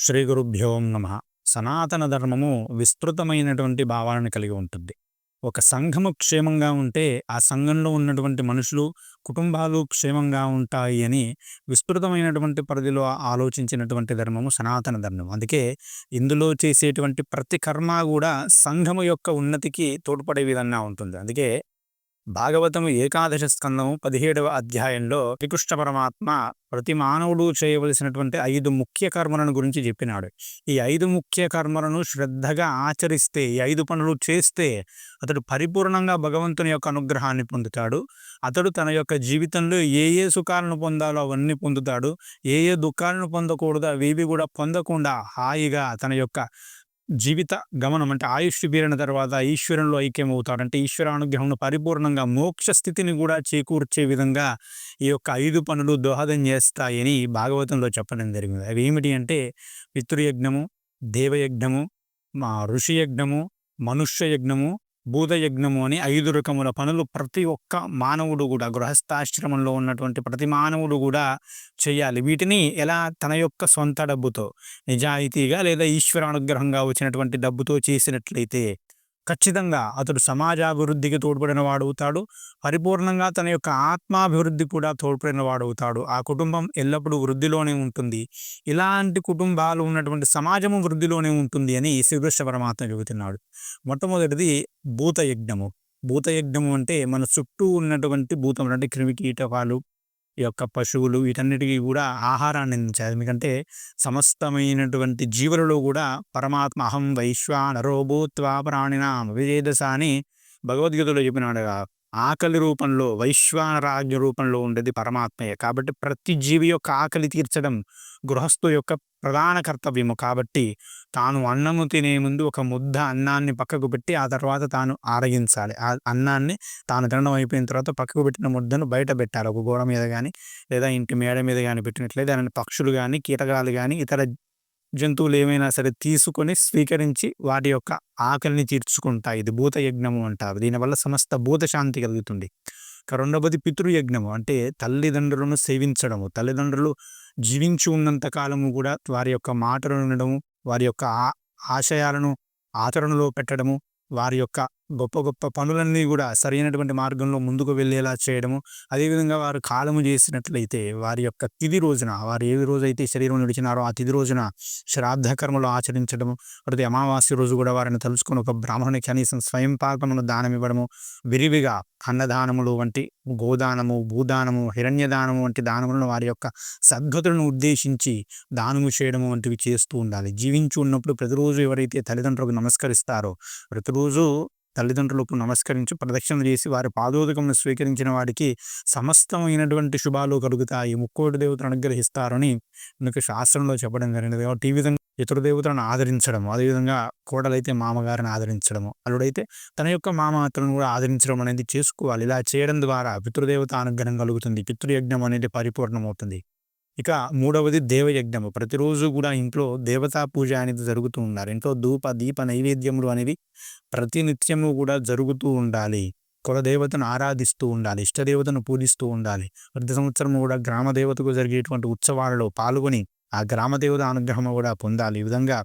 శ్రీ గురుభ్యో నమ. సనాతన ధర్మము విస్తృతమైనటువంటి భావాలను కలిగి ఉంటుంది. ఒక సంఘము క్షేమంగా ఉంటే ఆ సంఘంలో ఉన్నటువంటి మనుషులు కుటుంబాలు క్షేమంగా ఉంటాయి అని విస్తృతమైనటువంటి పరిధిలో ఆలోచించినటువంటి ధర్మము సనాతన ధర్మం అందుకే ఇందులో చేసేటువంటి ప్రతి కర్మ కూడా సంఘము యొక్క ఉన్నతికి తోడ్పడే విధంగా ఉంటుంది. అందుకే భాగవతం ఏకాదశ స్కందము పదిహేడవ అధ్యాయంలో శ్రీకృష్ణ పరమాత్మ ప్రతి మానవుడు చేయవలసినటువంటి ఐదు ముఖ్య కర్మలను గురించి చెప్పినాడు. ఈ ఐదు ముఖ్య కర్మలను శ్రద్ధగా ఆచరిస్తే ఈ ఐదు పనులు చేస్తే అతడు పరిపూర్ణంగా భగవంతుని యొక్క అనుగ్రహాన్ని పొందుతాడు. అతడు తన యొక్క జీవితంలో ఏ ఏ సుఖాలను పొందాలో అవన్నీ పొందుతాడు. ఏ ఏ దుఃఖాలను పొందకూడదు అవి కూడా పొందకుండా హాయిగా తన యొక్క జీవిత గమనం అంటే ఆయుష్ తీరిన తర్వాత ఈశ్వరంలో ఐక్యమవుతారు అంటే ఈశ్వర పరిపూర్ణంగా మోక్ష స్థితిని కూడా చేకూర్చే విధంగా ఈ యొక్క ఐదు పనులు దోహదం చేస్తాయని భాగవతంలో చెప్పడం జరిగింది. అవి ఏమిటి అంటే పితృయజ్ఞము దేవయజ్ఞము మా ఋషియజ్ఞము మనుష్యయజ్ఞము మనుష్య యజ్ఞము భూతయజ్ఞము అని ఐదు రకముల పనులు ప్రతి ఒక్క మానవుడు కూడా గృహస్థాశ్రమంలో ఉన్నటువంటి ప్రతి మానవుడు కూడా చేయాలి. వీటిని ఎలా తన యొక్క సొంత డబ్బుతో నిజాయితీగా లేదా ఈశ్వర అనుగ్రహంగా వచ్చినటువంటి డబ్బుతో చేసినట్లయితే ఖచ్చితంగా అతడు సమాజాభివృద్ధికి తోడ్పడిన వాడవుతాడు. పరిపూర్ణంగా తన యొక్క ఆత్మాభివృద్ధి కూడా తోడ్పడిన వాడవుతాడు. ఆ కుటుంబం ఎల్లప్పుడూ వృద్ధిలోనే ఉంటుంది. ఇలాంటి కుటుంబాలు ఉన్నటువంటి సమాజము వృద్ధిలోనే ఉంటుంది అని శ్రీకృష్ణ పరమాత్మ చెబుతున్నాడు. మొట్టమొదటిది భూతయజ్ఞము. భూతయజ్ఞము అంటే మన చుట్టూ ఉన్నటువంటి భూతములు అంటే క్రిమికీటకాలు ఈ యొక్క పశువులు వీటన్నిటికీ కూడా ఆహారాన్ని అందించాలి. ఎందుకంటే సమస్తమైనటువంటి జీవులలో కూడా పరమాత్మ అహం వైశ్వానరోభూత్వా ప్రాణినాం విజేదశ అని భగవద్గీతలో చెప్పినాడు ఆకలి రూపంలో వైశ్వానరాజ్య రూపంలో ఉండేది పరమాత్మయే. కాబట్టి ప్రతి జీవి యొక్క ఆకలి తీర్చడం గృహస్థు యొక్క ప్రధాన కర్తవ్యము. కాబట్టి తాను అన్నము తినే ముందు ఒక ముద్ద అన్నాన్ని పక్కకు పెట్టి ఆ తర్వాత తాను ఆరగించాలి. ఆ అన్నాన్ని తాను తినడం అయిపోయిన తర్వాత పక్కకు పెట్టిన ముద్దను బయట పెట్టాలి. ఒక గోడ మీద కానీ లేదా ఇంటి మేడ మీద కానీ పెట్టినట్లయితే దాని పక్షులు కానీ కీటకాలు కానీ ఇతర జంతువులు ఏమైనా సరే తీసుకొని స్వీకరించి వాటి యొక్క ఆకలిని తీర్చుకుంటాయి. ఇది భూత యజ్ఞము అంటారు. దీనివల్ల సమస్త భూత శాంతి కలుగుతుంది. రెండవది పితృయజ్ఞము. అంటే తల్లిదండ్రులను సేవించడము. తల్లిదండ్రులు జీవించి ఉన్నంత కాలము కూడా వారి యొక్క మాటలు వినడము వారి యొక్క ఆశయాలను ఆచరణలో పెట్టడము వారి యొక్క గొప్ప గొప్ప పనులన్నీ కూడా సరైనటువంటి మార్గంలో ముందుకు వెళ్ళేలా చేయడము. అదేవిధంగా వారు కాలము చేసినట్లయితే వారి యొక్క తిది రోజున వారు ఏ రోజైతే శరీరం నడిచినారో ఆ తిది రోజున శ్రాద్ధ కర్మలు ఆచరించడము ప్రతి అమావాస్య రోజు కూడా వారిని తలుచుకుని ఒక బ్రాహ్మణుని కనీసం స్వయం పాకమును దానం ఇవ్వడము విరివిగా అన్నదానములు వంటి గోదానము భూదానము హిరణ్యదానము వంటి దానములను వారి యొక్క సద్గతులను ఉద్దేశించి దానము చేయడము వంటివి చేస్తూ ఉండాలి. జీవించి ఉన్నప్పుడు ప్రతిరోజు ఎవరైతే తల్లిదండ్రులకు నమస్కరిస్తారో ప్రతిరోజు తల్లిదండ్రులకు నమస్కరించి ప్రదక్షిణ చేసి వారి పాదోదకమును స్వీకరించిన వాడికి సమస్తమైనటువంటి శుభాలు కలుగుతాయి. ముక్కోటి దేవతను అనుగ్రహిస్తారని మనకు శాస్త్రంలో చెప్పడం జరిగింది. కాబట్టి ఈ విధంగా ఇతర దేవతలను ఆదరించడం అదేవిధంగా కోడలైతే మామగారిని ఆదరించడము అల్లుడైతే తన యొక్క మామతలను కూడా ఆదరించడం అనేది చేసుకోవాలి. ఇలా చేయడం ద్వారా పితృదేవత అనుగ్రహం కలుగుతుంది. పితృయజ్ఞం అనేది పరిపూర్ణమవుతుంది. ఇక మూడవది దేవయజ్ఞము. ప్రతిరోజు కూడా ఇంట్లో దేవతా పూజ అనేది జరుగుతూ ఉండాలి. ఇంట్లో ధూప దీప నైవేద్యములు అనేవి ప్రతినిత్యము కూడా జరుగుతూ ఉండాలి. కులదేవతను ఆరాధిస్తూ ఉండాలి. ఇష్టదేవతను పూజిస్తూ ఉండాలి. ప్రతి సంవత్సరం కూడా గ్రామ దేవతకు జరిగేటువంటి ఉత్సవాలలో పాల్గొని ఆ గ్రామదేవత అనుగ్రహం కూడా పొందాలి. ఈ విధంగా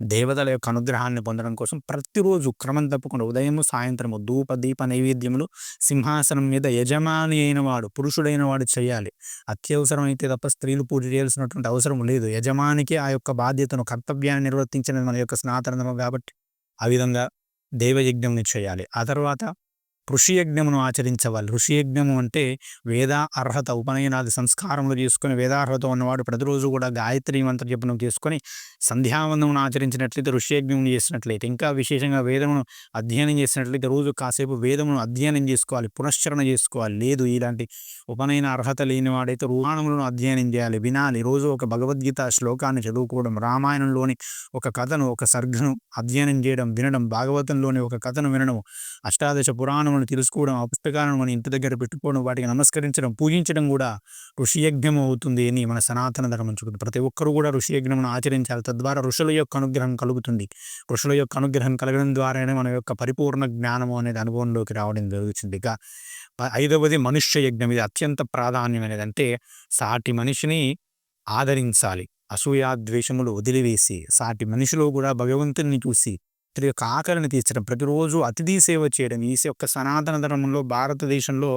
దేవతల యొక్క అనుగ్రహాన్ని పొందడం కోసం ప్రతిరోజు క్రమం తప్పకుండా ఉదయము సాయంత్రము ధూప దీప నైవేద్యములు సింహాసనం మీద యజమాని అయిన వాడు పురుషుడైన వాడు చేయాలి. అత్యవసరమైతే తప్ప స్త్రీలు పూజ చేయాల్సినటువంటి అవసరం లేదు. యజమానికి ఆ యొక్క బాధ్యతను కర్తవ్యాన్ని నిర్వర్తించినది మన యొక్క స్నాతనం కాబట్టి ఆ విధంగా దేవయజ్ఞంని చేయాలి. ఆ తర్వాత ఋషియజ్ఞమును ఆచరించవాలి. ఋషియజ్ఞము అంటే వేద అర్హత ఉపనయనాది సంస్కారములు చేసుకుని వేదార్హత ఉన్నవాడు ప్రతిరోజు కూడా గాయత్రి మంత్ర జపనం చేసుకొని సంధ్యావందమును ఆచరించినట్లయితే ఋషియజ్ఞమును చేసినట్లయితే ఇంకా విశేషంగా వేదమును అధ్యయనం చేసినట్లయితే రోజు కాసేపు వేదమును అధ్యయనం చేసుకోవాలి పునశ్చరణ చేసుకోవాలి. లేదు ఇలాంటి ఉపనయన అర్హత లేని వాడైతే అధ్యయనం చేయాలి వినాలి. రోజు ఒక భగవద్గీత శ్లోకాన్ని చదువుకోవడం రామాయణంలోని ఒక కథను ఒక సర్గను అధ్యయనం చేయడం వినడం భాగవతంలోని ఒక కథను వినడం అష్టాదశ పురాణం పుస్తకాలను తెలుసుకోవడం ఆ పుస్తకాలను మన ఇంటి దగ్గర పెట్టుకోవడం వాటికి నమస్కరించడం పూజించడం కూడా ఋషియజ్ఞం అవుతుంది అని మన సనాతన ధర్మం చూపుతుంది ప్రతి ఒక్కరు కూడా ఋషియజ్ఞమును ఆచరించాలి. తద్వారా ఋషుల యొక్క అనుగ్రహం కలుగుతుంది. ఋషుల యొక్క అనుగ్రహం కలగడం ద్వారానే మన యొక్క పరిపూర్ణ జ్ఞానము అనేది అనుభవంలోకి రావడం జరుగుతుంది. ఇక ఐదవది మనుష్య యజ్ఞం ఇది అత్యంత ప్రాధాన్యమైనది అంటే సాటి మనిషిని ఆదరించాలి. అసూయాద్వేషములు వదిలివేసి సాటి మనిషిలో కూడా భగవంతుని చూసి ఇతని యొక్క ఆకలిని తీర్చడం ప్రతిరోజు అతిథి సేవ చేయడం ఈ యొక్క సనాతన ధర్మంలో భారతదేశంలో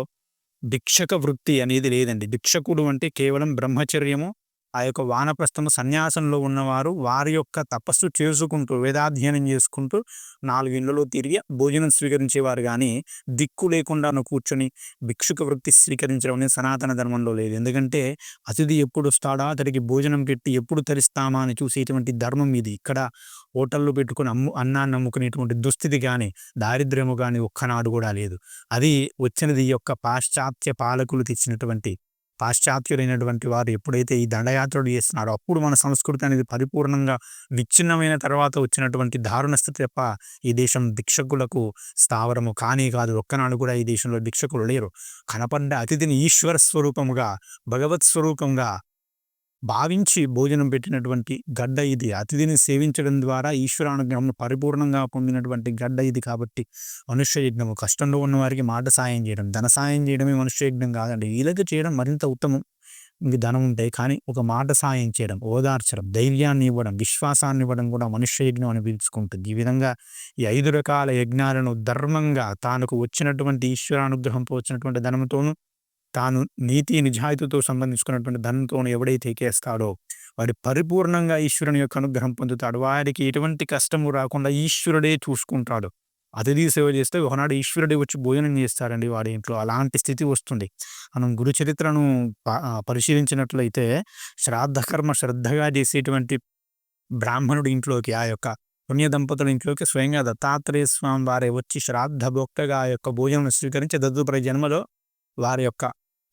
భిక్షక వృత్తి అనేది లేదండి. భిక్షకుడు అంటే కేవలం బ్రహ్మచర్యము ఆ యొక్క వానప్రస్థము సన్యాసంలో ఉన్నవారు వారి యొక్క తపస్సు చేసుకుంటూ వేదాధ్యయనం చేసుకుంటూ నాలుగు ఇండ్లలో తిరిగి భోజనం స్వీకరించేవారు కానీ దిక్కు లేకుండా కూర్చొని భిక్షుక వృత్తి స్వీకరించడం అనేది సనాతన ధర్మంలో లేదు. ఎందుకంటే అతిథి ఎప్పుడు వస్తాడా అతడికి భోజనం పెట్టి ఎప్పుడు తరిస్తామా అని చూసేటువంటి ధర్మం ఇది. ఇక్కడ హోటల్లో పెట్టుకుని అమ్ము అన్నాన్ని అమ్ముకునేటువంటి దుస్థితి కానీ దారిద్ర్యము కానీ ఒక్కనాడు కూడా లేదు. అది వచ్చినది ఈ యొక్క పాశ్చాత్య పాలకులు తెచ్చినటువంటి పాశ్చాత్యులైనటువంటి వారు ఎప్పుడైతే ఈ దండయాత్రలు చేస్తున్నారో అప్పుడు మన సంస్కృతి అనేది పరిపూర్ణంగా విచ్ఛిన్నమైన తర్వాత వచ్చినటువంటి దారుణ స్థితి తప్ప ఈ దేశం భిక్షకులకు స్థావరము కానీ కాదు. ఒక్కనాడు కూడా ఈ దేశంలో భిక్షకులు లేరు. కనపడ్డ అతిథిని ఈశ్వర స్వరూపముగా భగవత్ స్వరూపంగా భావించి భోజనం పెట్టినటువంటి గడ్డ ఇది. అతిథిని సేవించడం ద్వారా ఈశ్వరానుగ్రహం పరిపూర్ణంగా పొందినటువంటి గడ్డ ఇది కాబట్టి మనుష్య యజ్ఞము కష్టంలో ఉన్న వారికి మాట సాయం చేయడం ధన సాయం చేయడమే మనుష్య యజ్ఞం కాదండి. ఇలాగ చేయడం మరింత ఉత్తమం. ఇంక ధనం ఉంటాయి కానీ ఒక మాట సాయం చేయడం ఓదార్చడం ధైర్యాన్ని ఇవ్వడం విశ్వాసాన్ని ఇవ్వడం కూడా మనుష్య యజ్ఞం అని పిలుచుకుంటుంది. ఈ విధంగా ఈ ఐదు రకాల యజ్ఞాలను ధర్మంగా తానుకు వచ్చినటువంటి ఈశ్వరానుగ్రహంతో వచ్చినటువంటి ధనంతోనూ తాను నీతి నిజాయితీతో సంబంధించుకున్నటువంటి ధనంతో ఎవడైతే ఎక్కేస్తాడో వారి పరిపూర్ణంగా ఈశ్వరుని యొక్క అనుగ్రహం పొందుతాడు. వారికి ఎటువంటి కష్టము రాకుండా ఈశ్వరుడే చూసుకుంటాడు. అతిథి సేవ చేస్తే ఒకనాడు ఈశ్వరుడే వచ్చి భోజనం చేస్తారండి వాడి ఇంట్లో. అలాంటి స్థితి వస్తుంది. మనం గురు చరిత్రను పరిశీలించినట్లయితే శ్రాద్ధకర్మ శ్రద్ధగా చేసేటువంటి బ్రాహ్మణుడి ఇంట్లోకి ఆ యొక్క పుణ్య దంపతుల ఇంట్లోకి స్వయంగా దత్తాత్రేయ స్వామి వారే వచ్చి శ్రాద్ధ భోక్తగా ఆ యొక్క భోజనం స్వీకరించి తదుపరి జన్మలో వారి యొక్క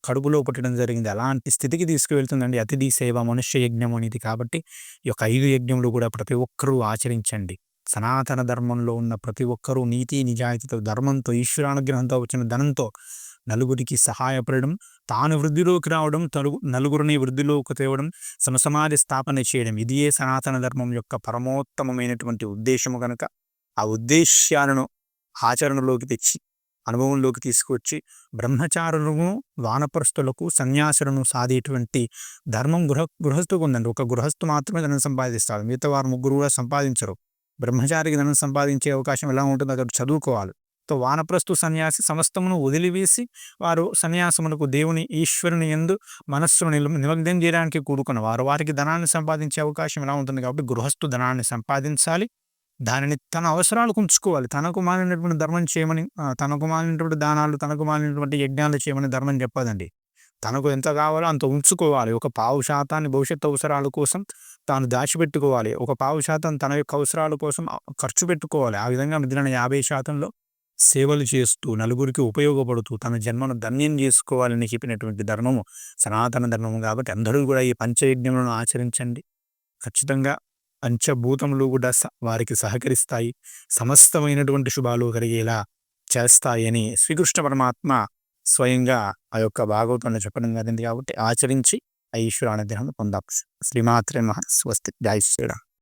కడుపులో పుట్టడం జరిగింది. అలాంటి స్థితికి తీసుకువెళ్తుందండి. అతిథి సేవ మనుష్య యజ్ఞం అనేది కాబట్టి ఈ యొక్క ఐదు యజ్ఞములు కూడా ప్రతి ఒక్కరూ ఆచరించండి. సనాతన ధర్మంలో ఉన్న ప్రతి ఒక్కరూ నీతి నిజాయితీతో ధర్మంతో ఈశ్వరానుగ్రహంతో వచ్చిన ధనంతో నలుగురికి సహాయపడడం తాను వృద్ధిలోకి రావడం తలు నలుగురిని వృద్ధిలోకి తేవడం సమసమాధి స్థాపన చేయడం ఇదియే సనాతన ధర్మం యొక్క పరమోత్తమమైనటువంటి ఉద్దేశము కనుక ఆ ఉద్దేశ్యాలను ఆచరణలోకి తెచ్చి అనుభవంలోకి తీసుకొచ్చి బ్రహ్మచారులను వానపరుస్తులకు సన్యాసులను సాధేటువంటి ధర్మం గృహ గృహస్థుకు ఉందండి. ఒక గృహస్థు మాత్రమే ధనం సంపాదిస్తాడు మిగతా వారు ముగ్గురు కూడా సంపాదించరు. బ్రహ్మచారికి ధనం సంపాదించే అవకాశం ఎలా ఉంటుందో అక్కడ చదువుకోవాలి. తో వానప్రస్థు సన్యాసి సమస్తమును వదిలివేసి వారు సన్యాసములకు దేవుని ఈశ్వరుని ఎందు మనస్సును నిమగ్నం చేయడానికి కూడుకున్న వారు. వారికి ధనాన్ని సంపాదించే అవకాశం ఎలా ఉంటుంది? కాబట్టి గృహస్థు ధనాన్ని సంపాదించాలి. దానిని తన అవసరాలకు ఉంచుకోవాలి. తనకు మాలినటువంటి ధర్మం చేయమని తనకు మాలినటువంటి దానాలు తనకు మాలినటువంటి యజ్ఞాలు చేయమని ధర్మం చెప్పదండి. తనకు ఎంత కావాలో అంత ఉంచుకోవాలి. ఒక పావు శాతాన్ని భవిష్యత్తు అవసరాల కోసం తాను దాచిపెట్టుకోవాలి. ఒక పావు శాతం తన యొక్క అవసరాల కోసం ఖర్చు పెట్టుకోవాలి. ఆ విధంగా మిగిలిన యాభై శాతంలో సేవలు చేస్తూ నలుగురికి ఉపయోగపడుతూ తన జన్మను ధన్యం చేసుకోవాలని చెప్పినటువంటి ధర్మము సనాతన ధర్మము కాబట్టి అందరూ కూడా ఈ పంచయజ్ఞములను ఆచరించండి. ఖచ్చితంగా పంచభూతములు కూడా వారికి సహకరిస్తాయి. సమస్తమైనటువంటి శుభాలు కలిగేలా చేస్తాయని శ్రీకృష్ణ పరమాత్మ స్వయంగా ఆ యొక్క భాగవతంలో చెప్పడం జరిగింది కాబట్టి ఆచరించి ఆ ఈశ్వర అనుగ్రహం పొందవచ్చు శ్రీమాత్రే మహా స్వస్తి. జై శ్రీరామ్.